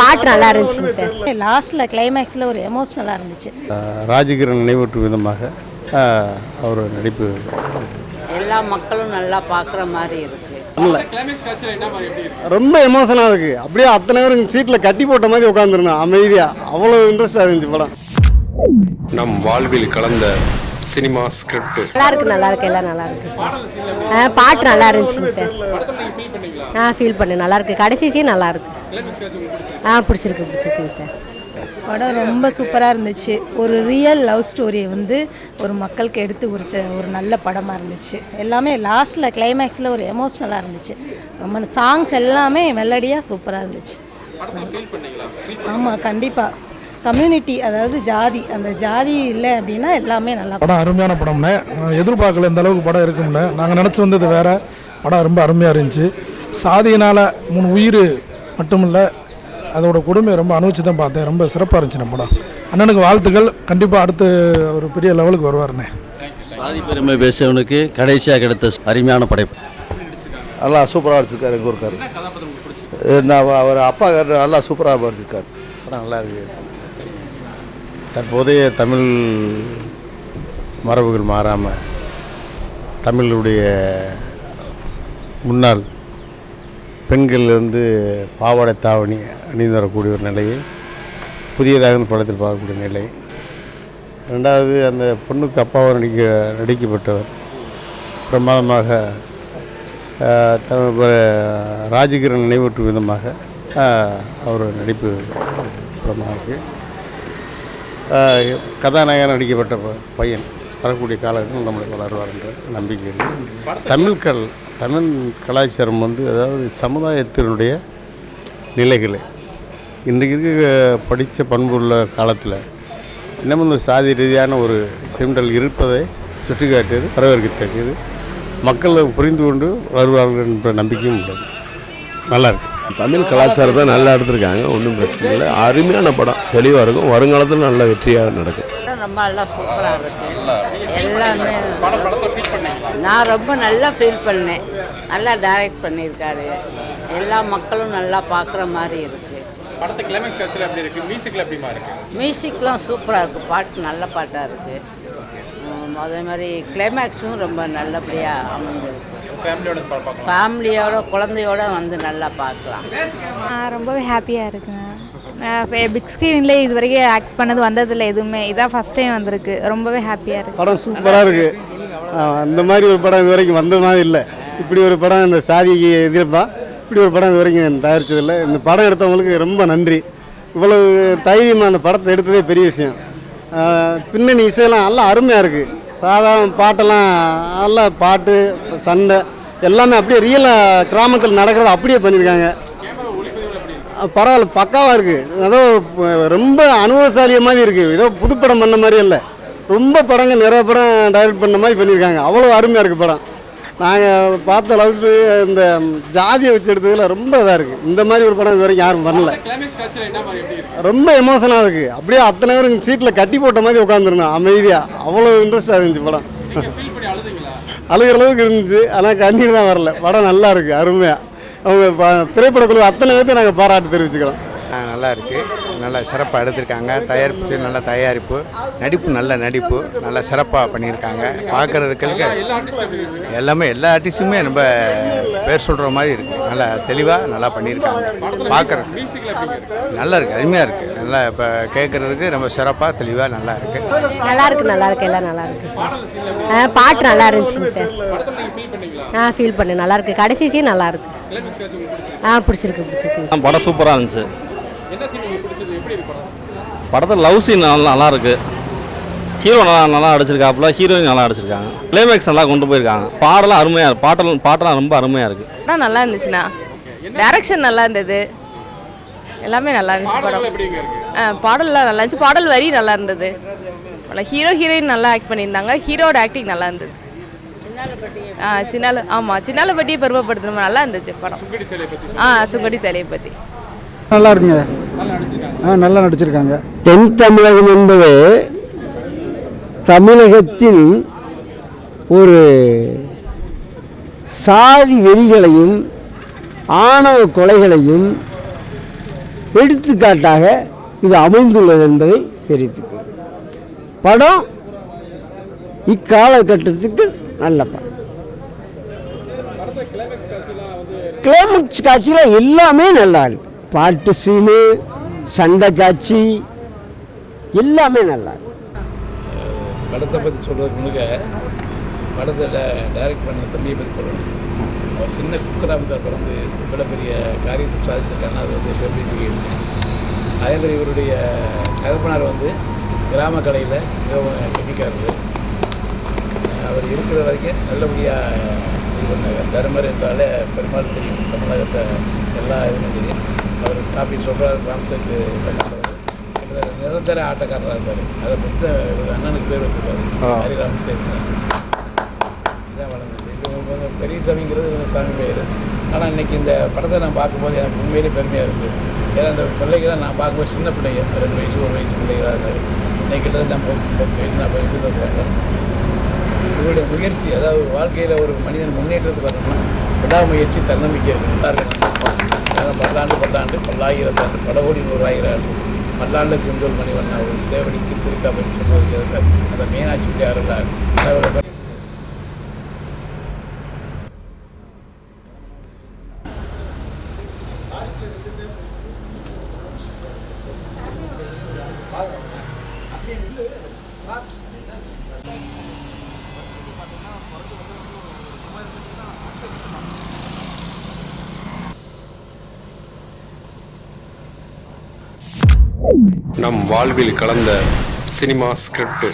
பாட்டு நல்லா இருந்துச்சுங்க சார். லாஸ்ட்டில் கிளைமேக்ஸில் ஒரு எமோஷ்னலாக இருந்துச்சு. ராஜகிரண் நினைவூட்டும் விதமாக அவர் நடிப்பு. எல்லா மக்களும் நல்லா பார்க்குற மாதிரி இருக்கு. ரொம்ப எமோஷனாக இருக்குது அப்படியே அத்தனை பேரும் சீட்டில் கட்டி போட்ட மாதிரி உட்காந்துருந்தோம் அமைதியாக அவ்வளோ இன்ட்ரெஸ்டாக இருந்துச்சு படம். நம் வாழ்வில் கலந்த சினிமா ஸ்கிரிப்ட் நல்லா இருக்கு நல்லா இருக்கு எல்லாம் நல்லா இருக்கு சார் ஆ, பாட்டு நல்லா இருந்துச்சுங்க சார் ஆ ஃபீல் பண்ணேன். நல்லா இருக்கு கடைசி சீன் நல்லா இருக்கு ஆ பிடிச்சிருக்கு பிடிச்சிருக்குங்க சார் படம் ரொம்ப சூப்பராக இருந்துச்சு. ஒரு ரியல் லவ் ஸ்டோரியை வந்து ஒரு மக்களுக்கு எடுத்து கொடுத்த ஒரு நல்ல படமாக இருந்துச்சு. எல்லாமே லாஸ்ட்டில் கிளைமேக்ஸில் ஒரு எமோஷ்னலாக இருந்துச்சு. ரொம்ப சாங்ஸ் எல்லாமே மெலடியாக சூப்பராக இருந்துச்சு. ஆமாம் கண்டிப்பாக கம்யூனிட்டி அதாவது ஜாதி. அந்த ஜாதி இல்லை அப்படின்னா எல்லாமே நல்லா படம் அருமையான படம்னே நான் எதிர்பார்க்கல இந்த அளவுக்கு படம் இருக்கும்னு. நாங்கள் நினச்சி வந்தது வேற. படம் ரொம்ப அருமையாக இருந்துச்சு. சாதியினால் மூணு உயிர் மட்டும் இல்லை அதோட கொடுமை ரொம்ப அனுபவிச்சு தான் பார்த்தேன். ரொம்ப சிறப்பாக இருந்துச்சு இந்த படம். அண்ணனுக்கு வாழ்த்துக்கள். கண்டிப்பாக அடுத்து ஒரு பெரிய லெவலுக்கு வருவாருண்ணே. சாதி பெருமை பேசியவனுக்கு கடைசியாக கிடைத்த அருமையான படைப்பு. நல்லா சூப்பராக அடிச்சிருக்காரு எங்கள் ஊருக்காரு. நான் அவர் அப்பா நல்லா சூப்பராக அடிச்சிருக்காரு படம் நல்லா இருக்கு. தற்போதைய தமிழ் மரபுகள் மாறாமல் தமிழுடைய முன்னாள் பெண்கள் வந்து பாவாடை தாவணி அணிந்து வரக்கூடிய ஒரு நிலையை புதியதாக இந்த படத்தில் பார்க்கக்கூடிய நிலை. ரெண்டாவது அந்த பொண்ணுக்கு அப்பாவும் நடிக்க நடிக்கப்பட்டவர். பிரமாதமாக ராஜகிரன் தமிழ் நினைவூட்டும் விதமாக அவர் நடிப்பு பிரமாதமாக இருக்குது கதாநாயகன் நடிக்கப்பட்ட ப- பையன். வரக்கூடிய காலகட்டம் நம்மளுக்கு வளருவார் என்ற நம்பிக்கை இருக்குது தமிழ் கல் தமிழ் கலாச்சாரம் வந்து அதாவது சமுதாயத்தினுடைய நிலைகளை. இன்றைக்கு இருக்க படித்த பண்புள்ள காலத்தில் இன்னமும் இந்த சாதி ரீதியான ஒரு சிம்டல் இருப்பதை சுட்டிக்காட்டியது வரவேற்கத்தக்கது. மக்கள் புரிந்து கொண்டு வருவார்கள் என்ற நம்பிக்கையும் உள்ளது. நல்லாயிருக்கு தமிழ் கலாச்சாரத்தை நல்லா எடுத்திருக்காங்க ஒன்றும் பிரச்சனை இல்லை. அருமையான படம். தெளிவாக இருக்கும். வருங்காலத்தில் நல்ல வெற்றியாக நடக்கும். ரொம்ப நல்லா சூப்பராக இருக்கு. எல்லாமே நான் ரொம்ப நல்லா ஃபீல் பண்ணேன். நல்லா டைரக்ட் பண்ணியிருக்காரு. எல்லா மக்களும் நல்லா பார்க்குற மாதிரி இருக்கு. படத்தை கிளைமேக்ஸ் காட்சியில் எப்படி இருக்கு? மியூசிக்கில் எப்படிமா இருக்கு? மியூசிக்லாம் சூப்பராக இருக்குது பாட்டு நல்ல பாட்டாக இருக்குது அதே மாதிரி கிளைமேக்ஸும் ரொம்ப நல்லபடியாக அமைஞ்சிருக்கு. ஃபேமிலியோட பார்க்கலாம். ஃபேமிலியோட குழந்தையோட வந்து நல்லா பார்க்கலாம். ரொம்பவே ஹாப்பியாக இருக்குங்க பிக் ஸ்க்ரீனில் இது வரைக்கும் ஆக்ட் பண்ணது வந்ததில்லை எதுவுமே. இதான் ஃபஸ்ட் டைம் வந்திருக்கு. ரொம்பவே ஹாப்பியாக இருக்குது படம் சூப்பராக இருக்குது அந்த மாதிரி ஒரு படம் இது வரைக்கும் வந்தது மாதிரி இல்லை. இப்படி ஒரு படம் இந்த சாதிக்கு எதிர்ப்பா இப்படி ஒரு படம் இது வரைக்கும் தயாரிச்சதில்லை. இந்த படம் எடுத்தவங்களுக்கு ரொம்ப நன்றி. இவ்வளவு தைரியமாக அந்த படத்தை எடுத்ததே பெரிய விஷயம். பின்னணி இசையெல்லாம் நல்லா அருமையாக இருக்குது சாதாரண பாட்டெல்லாம் நல்லா பாட்டு சண்டை எல்லாமே அப்படியே ரியலாக கிராமத்தில் நடக்கிறத அப்படியே பண்ணியிருக்காங்க. பரவாயில்ல பக்காவாக இருக்குது ஏதோ ரொம்ப அனுபவசாலிய மாதிரி இருக்குது ஏதோ புதுப்படம் பண்ண மாதிரி இல்லை. ரொம்ப படங்கள் நிறைய படம் டைரக்ட் பண்ண மாதிரி பண்ணியிருக்காங்க. அவ்வளோ அருமையாக இருக்குது படம். நாங்கள் பார்த்த அளவுக்கு இந்த ஜாதியை வச்சு எடுத்ததில் ரொம்ப இதாக இருக்குது இந்த மாதிரி ஒரு படம் இது வரைக்கும் யாரும் இருக்கு? ரொம்ப எமோஷனாக இருக்குது அப்படியே அத்தனை பேரும் சீட்டில் கட்டி போட்ட மாதிரி உட்காந்துருந்தோம் அமைதியாக அவ்வளோ இன்ட்ரெஸ்டாக இருந்துச்சு படம். அழுகிற அளவுக்கு இருந்துச்சு. ஆனால் கண்ணீர் தான் வரல. படம் நல்லா இருக்குது அருமையாக அவங்க ப- திரைப்படக்குழு அத்தனை பேர்த்தையும் நாங்கள் பாராட்டு தெரிவிச்சுக்கிறோம். நல்லா இருக்கு. நல்லா சிறப்பாக எடுத்திருக்காங்க. தயாரிப்பு நல்ல தயாரிப்பு. நடிப்பு நல்ல நடிப்பு. நல்லா சிறப்பாக பண்ணியிருக்காங்க. பார்க்குறதுக்கு எல்லாமே எல்லா ஆர்டிஸ்ட்டுமே ரொம்ப பேர் சொல்கிற மாதிரி இருக்கு. நல்லா தெளிவாக நல்லா பண்ணியிருக்காங்க. இருக்கு? நல்லா இருக்கு. அருமையாக இருக்குது நல்லா இப்போ கேட்குறதுக்கு ரொம்ப சிறப்பாக தெளிவாக நல்லா இருக்குது நல்லா இருக்கு நல்லா இருக்கு. எல்லாம் நல்லா இருக்கு சார் ஆ பாட்டு நல்லா இருந்துச்சுங்க சார் ஆ ஃபீல் பண்ணேன். நல்லா இருக்கு. கடைசி சீன் நல்லா இருக்கு. கிளைமேக்ஸ் காட்சி உங்களுக்கு பிடிச்சிருக்கு. ஆ பிடிச்சிருக்கு பிடிச்சிருக்கு. படம் சூப்பராக இருந்துச்சு. என்ன சீன் உங்களுக்கு பிடிச்சது? எப்படி இருக்கு படம்? படத்தில் லவ் சீன் நல்லா நல்லா இருக்கு ஹீரோ நல்லா நல்லா அடிச்சிருக்காப்புல ஹீரோயின் நல்லா அடிச்சிருக்காங்க கிளைமேக்ஸ் நல்லா கொண்டு போயிருக்காங்க. பாடலாம் அருமையாக இருக்கு. பாட்டெல்லாம் பாட்டெல்லாம் ரொம்ப அருமையாக இருக்குது படம் நல்லா இருந்துச்சுண்ணா. டைரக்ஷன் நல்லா இருந்தது. எல்லாமே நல்லா இருந்துச்சு படம். இருக்கு? ஆ, பாடல்லாம் நல்லா இருந்துச்சு. பாடல் வரி நல்லா இருந்தது. ஹீரோ ஹீரோயின் நல்லா ஆக்ட் பண்ணியிருந்தாங்க. ஹீரோட ஆக்டிங் நல்லா இருந்தது. ஆ சின்னால ஆமாம் சின்னாலப்பட்டியை பெருமைப்படுத்தணும் நல்லா இருந்துச்சு படம். சுங்கடி சிலையை பற்றி ஆ சுங்கடி சிலையை பற்றி நல்லா இருக்குங்க. ஆ நல்லா நடிச்சிருக்காங்க. தென் தமிழகம் என்பது தமிழகத்தில் ஒரு சாதி வெறிகளையும் ஆணவ கொலைகளையும் எடுத்துக்காட்டாக இது அமைந்துள்ளது என்பதை கொள்கிறேன். படம் இக்காலகட்டத்துக்கு நல்ல படம். கிளைமேக்ஸ் காட்சிலாம் வந்து கிளைமேக்ஸ் காட்சியில் எல்லாமே நல்லா இருக்கு. பாட்டு சீனு சண்டை காட்சி எல்லாமே நல்லா படத்தை பற்றி சொல்கிறதுக்கு முழுக்க படத்தை டைரக்ட் பண்ண தம்பியை பற்றி சொல்லணும் அவர் சின்ன குக்கிராமத்தில் பிறந்து இவ்வளோ பெரிய காரியத்தை சாதிச்சிருக்காங்க அது வந்து பெரிய பெரிய விஷயம். அதே மாதிரி இவருடைய தகப்பனார் வந்து கிராம கடையில் மிகவும் கெட்டிக்காரர். அவர் இருக்கிற வரைக்கும் நல்லபடியாக இது பண்ணாங்க தருமர் என்றாலே பெரும்பாலும் தெரியும். தமிழகத்தை எல்லா இதுவுமே தெரியும். அவர் காப்பி சொல்கிறார் ராம்சருக்கு நிரந்தர ஆட்டக்காரராக இருப்பார். அதை பற்றி அண்ணனுக்கு பேர் வச்சிருக்காரு ஹரிராம் சேர்த்து இதான் வளர்ந்தது. இது இவங்க பெரிய சாமிங்கிறது இவங்க சாமி பேர் ஆனால் இன்னைக்கு இந்த படத்தை நான் பார்க்கும்போது எனக்கு உண்மையிலே பெருமையாக இருக்குது ஏன்னா அந்த பிள்ளைகளை நான் பார்க்கும்போது சின்ன பிள்ளைங்க. ரெண்டு வயசு ஒரு வயசு பிள்ளைகளாக இருந்தாரு. இன்னைக்கு கிட்டத்தட்ட நம்ம பத்து வயசு நாற்பது வயசு இருக்கிறாங்க இவருடைய முயற்சி அதாவது வாழ்க்கையில் ஒரு மனிதன் முன்னேற்றத்துக்கு வரணும்னா விடாமுயற்சி தன்னம்பிக்கை இருக்கணும். பல்லாண்டு பல்லாண்டு பல்லாயிரத்தாண்டு படகோடி நூறாயிரம் ஆண்டு பல்லாண்டு குந்தூர் மணிவண்ணா ஒரு சேவடிக்கு திருக்காப்படி சொன்னது அந்த மீனாட்சி பிள்ளையாரில் நம் வாழ்வில் கலந்த சினிமா ஸ்கிரிப்ட்.